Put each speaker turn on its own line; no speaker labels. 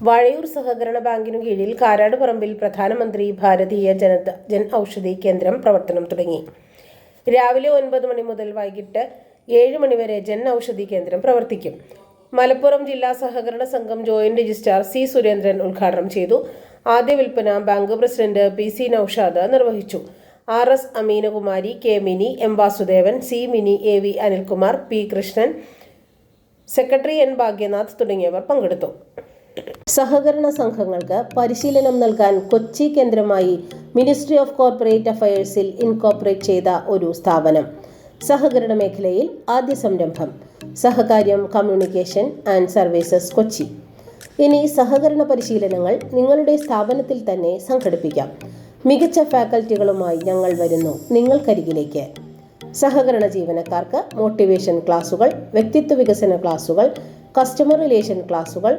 വാഴയൂർ സഹകരണ ബാങ്കിനു കീഴിൽ കാരാട് പറമ്പിൽ പ്രധാനമന്ത്രി ഭാരതീയ ജനത ജൻ ഔഷധി കേന്ദ്രം പ്രവർത്തനം തുടങ്ങി. രാവിലെ ഒൻപത് മണി മുതൽ വൈകിട്ട് ഏഴ് മണിവരെ ജൻ ഔഷധി കേന്ദ്രം പ്രവർത്തിക്കും. മലപ്പുറം ജില്ലാ സഹകരണ സംഘം ജോയിന്റ് രജിസ്ട്രാർ സി സുരേന്ദ്രൻ ഉദ്ഘാടനം ചെയ്തു. ആദ്യ വിൽപ്പന bank president P C Naushad നിർവഹിച്ചു. R S Ameenakumari K Mini M Vasudevan C Mini A V Anilkumar P Krishnan secretary N Bhagyanath തുടങ്ങിയവർ പങ്കെടുത്തു. സഹകരണ സംഘങ്ങൾക്ക് പരിശീലനം നൽകാൻ കൊച്ചി കേന്ദ്രമായി മിനിസ്ട്രി ഓഫ് കോർപ്പറേറ്റ് അഫയേഴ്സിൽ ഇൻകോർപ്പറേറ്റ് ചെയ്ത ഒരു സ്ഥാപനം. സഹകരണ മേഖലയിൽ ആദ്യ സംരംഭം. Sahakaryam communication and services Kochi. ഇനി സഹകരണ പരിശീലനങ്ങൾ നിങ്ങളുടെ സ്ഥാപനത്തിൽ തന്നെ സംഘടിപ്പിക്കാം. മികച്ച ഫാക്കൽറ്റികളുമായി ഞങ്ങൾ വരുന്നു നിങ്ങൾക്കരികിലേക്ക്. സഹകരണ ജീവനക്കാർക്ക് മോട്ടിവേഷൻ ക്ലാസുകൾ വ്യക്തിത്വ വികസന ക്ലാസുകൾ കസ്റ്റമർ റിലേഷൻ ക്ലാസുകൾ